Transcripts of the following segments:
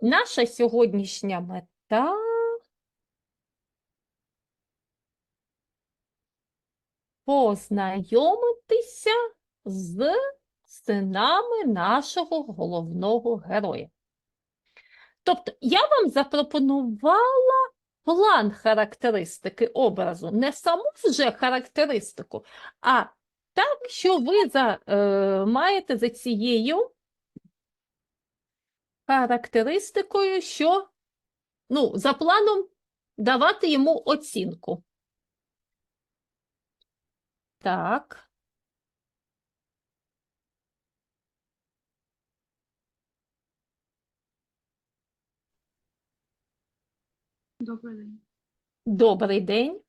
наша сьогоднішня мета познайомитися з синами нашого головного героя. Тобто я вам запропонувала план характеристики образу, не саму вже характеристику, а так, що ви за, е, маєте за цією характеристикою, що ну, за планом давати йому оцінку. Так. Добрий день. Добрий день.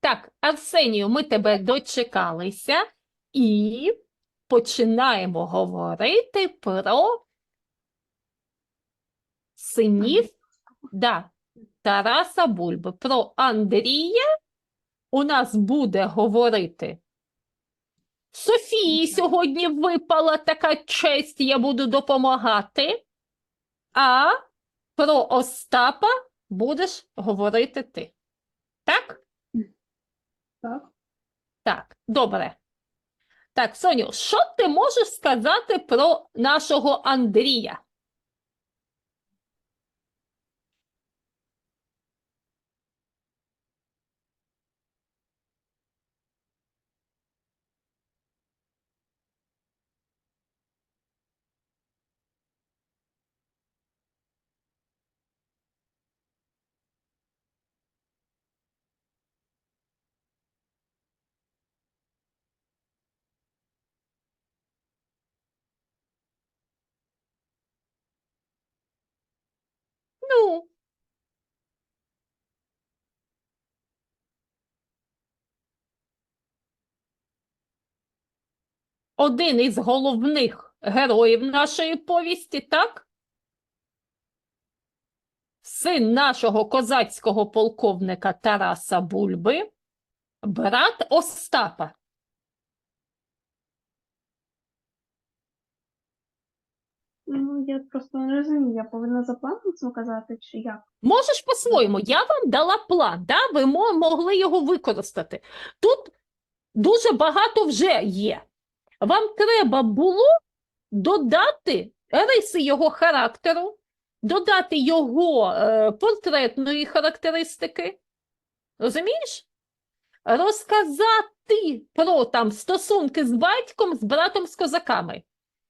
Так, Арсенію, ми тебе дочекалися і починаємо говорити про синів да, Тараса Бульби. Про Андрія у нас буде говорити Софії сьогодні випала така честь, я буду допомагати. А про Остапа будеш говорити ти. Так? Так. Так, добре. Так, Соню, що ти можеш сказати про нашого Андрія? Ну, один із головних героїв нашої повісті, так? Син нашого козацького полковника Тараса Бульби, брат Остапа. Ну, я просто не розумію, я повинна за планом це казати, чи як? Можеш по-своєму, я вам дала план, да? ви мо- могли його використати. Тут дуже багато вже є. Вам треба було додати риси його характеру, додати його е, портретної характеристики. Розумієш? Розказати про там стосунки з батьком, з братом, з козаками.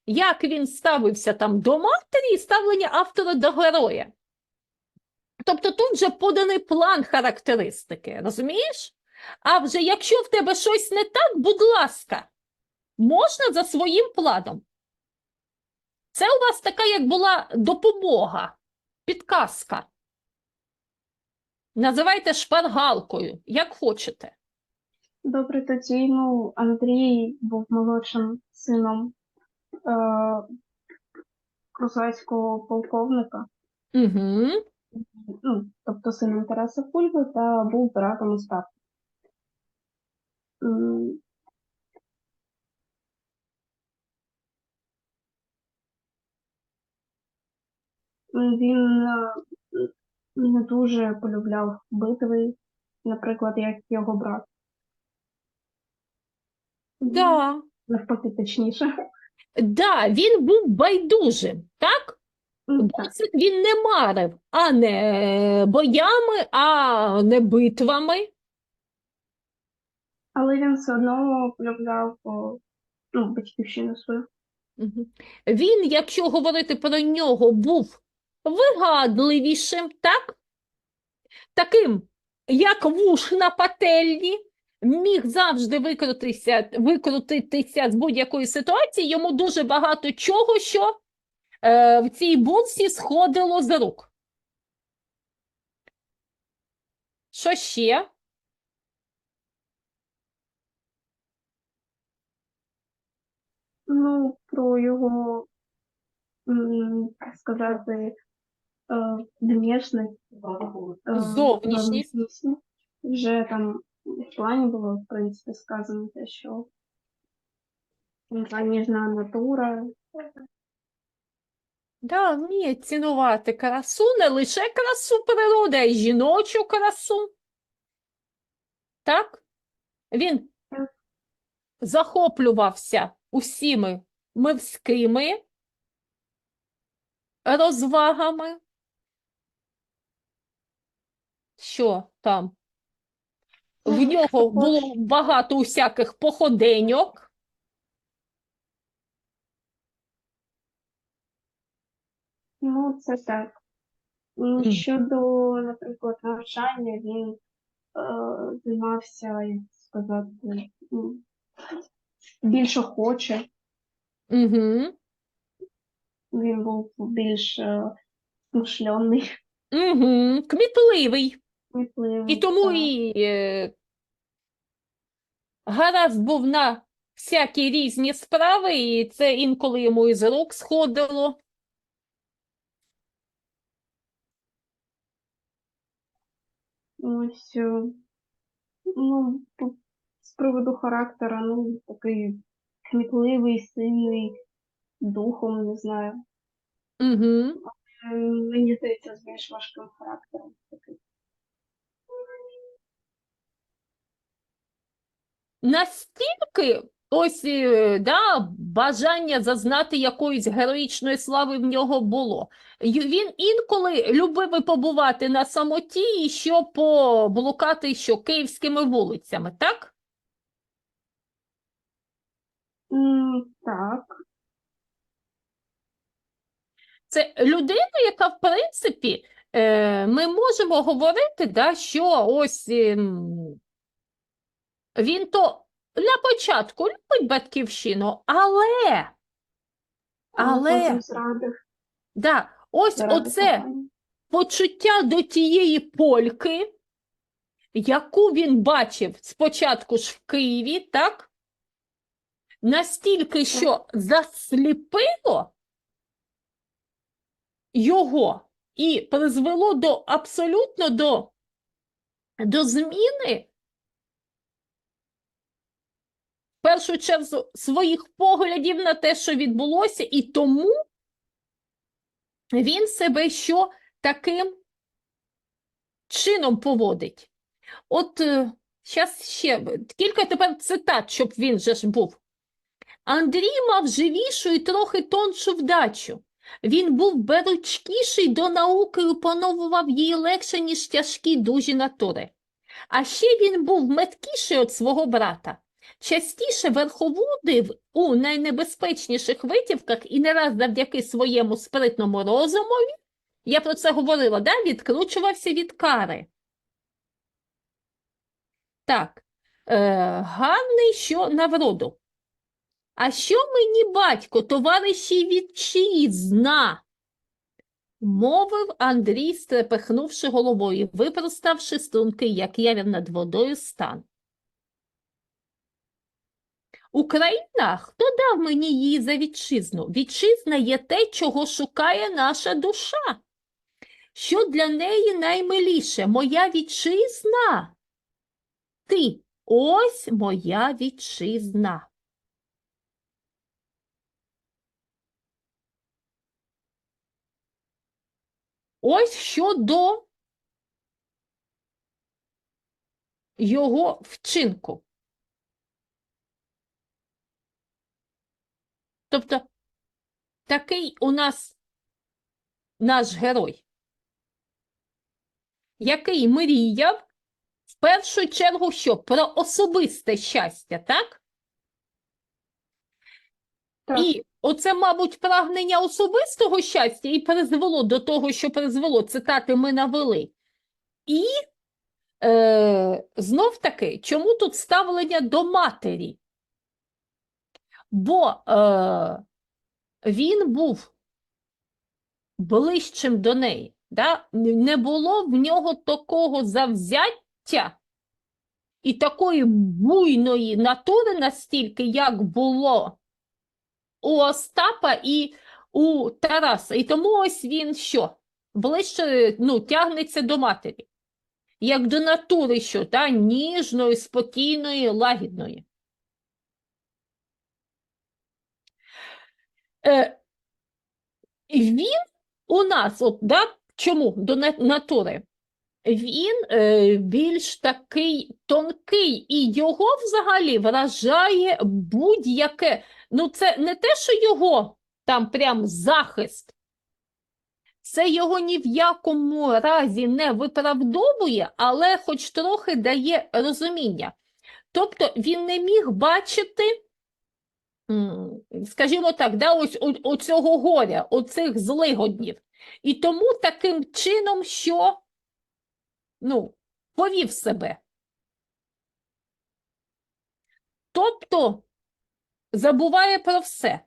Як він ставився там до матері і ставлення автора до героя. Тобто тут вже поданий план характеристики, розумієш? А вже якщо в тебе щось не так, будь ласка, можна за своїм планом. Це у вас така, як була допомога, підказка. Називайте шпаргалкою, як хочете. Добре, тоді, ну, Андрій був молодшим сином е, козацького полковника, Угу. ну, тобто сином Тараса Бульби та був братом Остапа. Він е, не дуже полюбляв битви, наприклад, як його брат. Да. Навпаки, точніше. Да, він був байдужим, так? М, він не марив, а не е, боями, а не битвами. але він все одно полюбляв ну, батьківщину свою. Він, якщо говорити про нього, був вигадливішим, так? Таким, як вуш на пательні, міг завжди викрутитися, викрутитися з будь-якої ситуації. Йому дуже багато чого, що е, в цій бурсі сходило з рук. Що ще? Ну, про його, м, сказати, е, внешність, е, Зовнішність. зовнішність. Вже там в плані було, в принципі, сказано те, що ніжна натура, Да, вміє цінувати красу, не лише красу природи, а й жіночу красу. Так? Він захоплювався усіми мирськими розвагами. Що там? В нього було багато усяких походеньок. Ну, це так. Щодо, наприклад, навчання, він е, займався, як сказати, м, більш охоче. Угу. Він був більш е, смишлений, Угу. Кмітливий. Смітливий. І тому так. і е, гаразд був на всякі різні справи, і це інколи йому із рук сходило. Ось, е, ну, по- з приводу характера, ну, такий кмітливий, сильний, духом, не знаю. Угу. Е, Мені здається, з більш важким характером. Такий. Настільки ось е, да, бажання зазнати якоїсь героїчної слави в нього було. Він інколи любив побувати на самоті, і що поблукати що київськими вулицями, так? М, Так, Це людина, яка, в принципі, е, ми можемо говорити, да, що ось ем, він то на початку любить батьківщину, але, але, да, ось заради оце кохання. почуття до тієї польки, яку він бачив спочатку ж в Києві, так? Настільки, що засліпило його і призвело до абсолютно до, до зміни, в першу чергу, своїх поглядів на те, що відбулося, і тому він себе що таким чином поводить. От зараз ще кілька тепер цитат, щоб він же ж був. Андрій мав живішу і трохи тоншу вдачу. Він був беручкіший до науки і опановував її легше, ніж тяжкі дужі натури. А ще він був меткіший від свого брата. Частіше верховодив у найнебезпечніших витівках і не раз завдяки своєму спритному розумові, я про це говорила, да? відкручувався від кари. Так, е, гарний, що на вроду. А що мені батько, товариші вітчизна? Мовив Андрій, стрепехнувши головою, випроставши стрункий, як явір над водою, стан. Україна, хто дав мені її за вітчизну? Вітчизна є те, чого шукає наша душа. Що для неї наймиліше? Моя вітчизна? Ти, ось моя вітчизна. Ось щодо його вчинку. Тобто такий у нас наш герой, який мріяв в першу чергу що? Про особисте щастя, так? Так. І оце, мабуть, прагнення особистого щастя і призвело до того, що призвело, цитати ми навели. І е, знов таки, чому тут ставлення до матері? Бо е, він був ближчим до неї. Да? Не було в нього такого завзяття і такої буйної натури настільки, як було у Остапа і у Тараса. І тому ось він що? Ближче ну, тягнеться до матері. Як до натури, що та, ніжної, спокійної, лагідної. Е, він у нас, от, да, чому до натури? Він е, більш такий тонкий, і його взагалі вражає будь-яке. Ну, це не те, що його там прям захист, це його ні в якому разі не виправдовує, але хоч трохи дає розуміння. Тобто він не міг бачити, скажімо так, да, ось о- оцього горя, оцих злигоднів. І тому таким чином, що ну, повів себе. Тобто забуває про все.